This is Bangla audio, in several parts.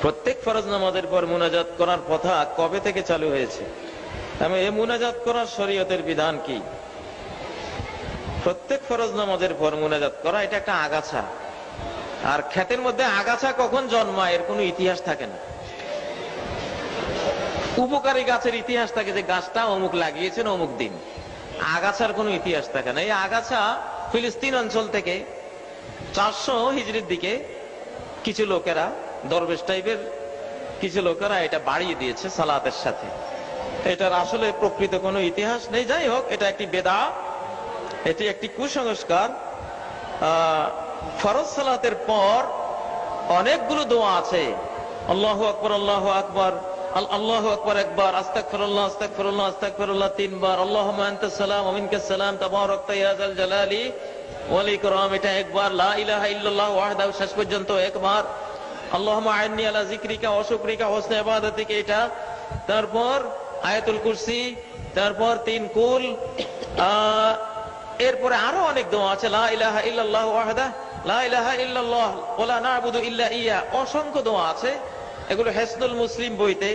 প্রত্যেক ফরজ নামাজের পর মুনাজাত করার কথা কবে থেকে চালু হয়েছে? আমি এই মুনাজাত করার শরীয়তের বিধান কি? প্রত্যেক ফরজ নামাজের পর মুনাজাত করা, এটা একটা আগাছা। আর ক্ষেতের মধ্যে আগাছা কখন জন্মায়, এর কোনো ইতিহাস থাকে না। উপকারী গাছের ইতিহাস থাকে যে গাছটা অমুক লাগিয়েছেন, অমুক দিন। আগাছার কোনো ইতিহাস থাকে না। এই আগাছা ফিলিস্তিন অঞ্চল থেকে চারশো হিজড়ির দিকে কিছু লোকেরা দরবেশ টাইপের কিছু লোকেরা এটা বাড়িয়ে দিয়েছে সালাতের সাথে। এটার আসলে প্রকৃত কোনো ইতিহাস নেই। যাই হোক, এটা একটি বেদা, এটি একটি কুসংস্কার। ফরজ সালাতের পর অনেকগুলো দোয়া আছে। আল্লাহ আকবর আল্লাহ আকবর আল্লাহ আকবর একবার আস্তাক ফরল্লাহ আস্তাক ফরল্লাহ আস্তাক ফরল্লাহ তিনবার আল্লাহ সালাম অমিনকে সালাম তাবারক তাইয়াজাল জালালি, ওয়ালি করম এটা একবার, লা ইলাহা ইল্লাল্লাহ ওয়াহদাহু, শেষ পর্যন্ত একবার। তারপর আয়াতুল কুরসি, তারপর তিন কুল। এরপরে আরও অনেক দোয়া আছে অসংখ্য দোয়া আছে, এগুলো হেসনুল মুসলিম বইতে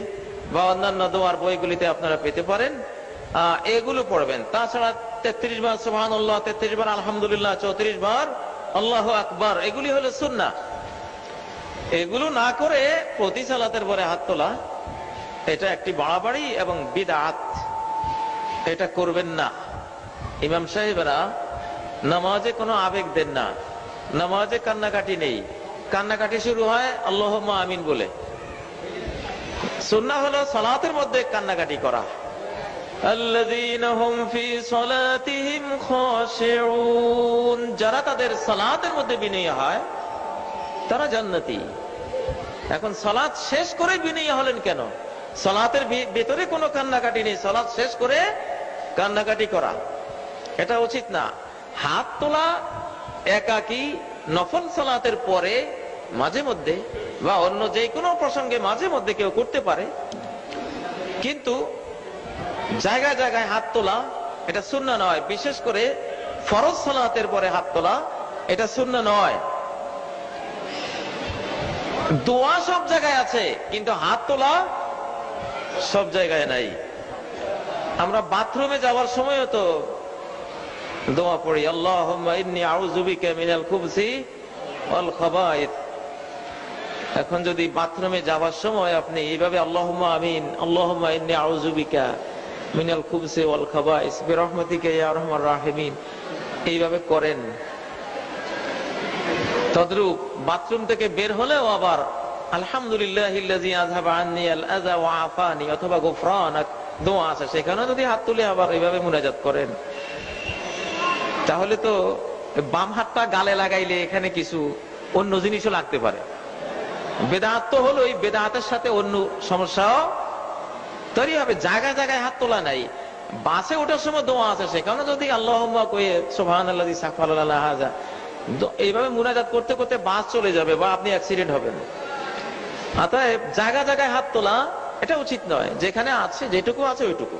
বা অন্যান্য দোয়ার বইগুলিতে আপনারা পেতে পারেন। এগুলো পড়বেন। তাছাড়া তেত্রিশ বার সুবহানাল্লাহ, তেত্রিশ বার আলহামদুলিল্লাহ, চৌত্রিশ বার আল্লাহ আকবার, এগুলি হলো সুন্নাহ। এগুলো না করে প্রতি সালাতের পরে হাত তোলা, এটা একটি বাড়াবাড়ি এবং বিদাত। এটা করবেন না। ইমাম সাহেবেরা নামাজে কোনো আবেগ দেন না। নামাজে কান্নাকাটি নেই। কান্নাকাটি শুরু হয় আল্লাহ আমিন বলে। সুন্না হলো সালাতের মধ্যে কান্নাকাটি করা। যারা তাদের সালাতের মধ্যে বিনয় হয় তারা জান্নাতি। এখন সালাত শেষ করে বিনয়ী হলেন কেন? সালাতের ভেতরে কোনো কান্নাকাটি নেই। সালাত শেষ করে কান্নাকাটি করা। এটা উচিত না। হাত তোলা, একাকি, নফল সালাতের পরে মাঝে মধ্যে বা অন্য যে কোনো প্রসঙ্গে মাঝে মধ্যে কেউ করতে পারে। কিন্তু জায়গায় জায়গায় হাত তোলা, এটা শূন্য নয়। বিশেষ করে ফরজ সালাতের পরে হাত তোলা, এটা শূন্য নয়। দোয়া সব জায়গায় আছে, কিন্তু হাত তোলা সব জায়গায় নাই। আমরা বাথরুমে যাওয়ার সময়ও তো দোয়া পড়ি আল্লাহ এখন যদি বাথরুমে যাওয়ার সময় আপনি এইভাবে, আল্লাহুম্মা আমিন, আল্লাহুম্মা ইন্নি আউযুবিকা মিনাল খুবসি ওয়াল খাবায়েস বিরহমাতিকা আরহামার রাহিমিন, এইভাবে করেন। তদ্রূপ বাথরুম থেকে বের হলেও আবার, আলহামদুলিল্লাহ দোয়া আছে। সেখানে যদি হাত তুলে আবার এইভাবে মুনাজাত করেন। তাহলে তো বাম হাতটা গালে লাগাইলে এখানে কিছু অন্য জিনিসও লাগতে পারে। বেদাহাত তো হলো এই বেদাহাতের সাথে অন্য সমস্যাও। তৈরি হবে জায়গায় জায়গায় হাত তোলা নাই। বাসে ওঠার সময় দোয়া আছে। সেখানে যদি আল্লাহ কয়ে সোহান আল্লাহ হাজা এইভাবে মুনাজাত করতে করতে বাস চলে যাবে বা আপনি অ্যাক্সিডেন্ট হবেন। অতএব জায়গা জায়গায় হাত তোলা, এটা উচিত নয়। যেখানে আছে, যেটুকু আছে ওইটুকু।